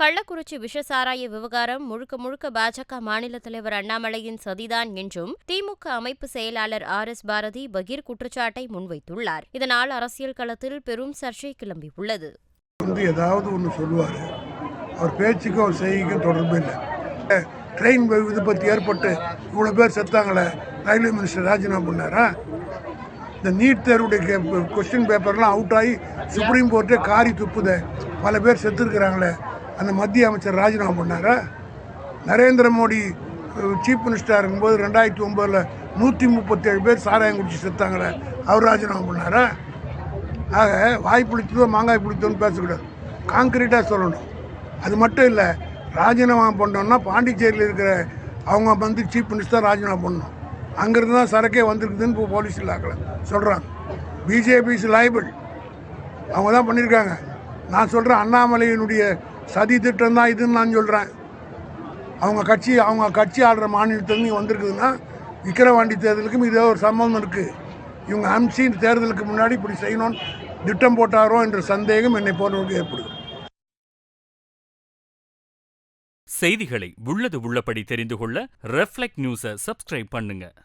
கள்ளக்குறிச்சி விஷசாராய விவகாரம் முழுக்க முழுக்க பாஜக மாநில தலைவர் அண்ணாமலையின் சதிதான் என்றும் திமுக அமைப்பு செயலாளர் ஆர் எஸ் பாரதி பகீர் குற்றச்சாட்டை முன்வைத்துள்ளார். இதனால் அரசியல் களத்தில் பெரும் சர்ச்சை கிளம்பியுள்ளது வந்து ஏதாவது ஒன்று சொல்லுவார். அவர் பேச்சுக்கும் அவர் செய்கைக்கும் தொடர்பு இல்லை. ட்ரெயின் விபத்து ஏற்பட்டு இவ்வளோ பேர் செத்தாங்களே ரயில்வே மினிஸ்டர் ராஜினாமா பண்ணாரா? இந்த நீட் தேர்வுடைய கொஸ்டின் பேப்பர்லாம் அவுட் ஆகி சுப்ரீம் கோர்ட்டே காரி துப்புத. பல பேர் செத்துருக்குறாங்களே. அந்த மத்திய அமைச்சர் ராஜினாமா பண்ணார். நரேந்திர மோடி சீஃப் மினிஸ்டர் இருக்கும்போது ரெண்டாயிரத்தி ஒம்போதில் நூற்றி முப்பத்தேழு பேர் சாராயம் குடிச்சு செத்தாங்களே அவர் ராஜினாமா பண்ணாரா. ஆக வாய் புளித்ததோ மாங்காய் புளித்தோன்னு பேசக்கூடாது. காங்கிரீட்டாக சொல்லணும். அது மட்டும் இல்லை ராஜினாமா பண்ணோம்னா பாண்டிச்சேரியில் இருக்கிற அவங்க வந்து சீஃப் மினிஸ்டர் ராஜினாமா பண்ணணும். அங்கேருந்து தான் சரக்கே வந்திருக்குதுன்னு இப்போ போலீஸ் இல்லாக்கல சொல்கிறாங்க பிஜேபி இஸ் லைபிள் அவங்க தான் பண்ணியிருக்காங்க நான் சொல்கிறேன் அண்ணாமலையினுடைய சதி திட்டம் தான் இதுன்னு நான் சொல்கிறேன் அவங்க கட்சி அவங்க கட்சி ஆடுற மாநிலத்திலேருந்து வந்திருக்குதுன்னா விக்கிரவாண்டி தேர்தலுக்கும் இதே ஒரு சம்பந்தம் இருக்குது இவங்க அம்சி தேர்தலுக்கு முன்னாடி இப்படி செய்யணும்னு திட்டம் போட்டாரோ என்ற சந்தேகம் என்னை போன்றவர்களுக்கு ஏற்படுது. செய்திகளை உள்ளது உள்ளபடி தெரிந்து கொள்ள ரெஃப்ளெக்ட் நியூஸை சப்ஸ்கிரைப் பண்ணுங்கள்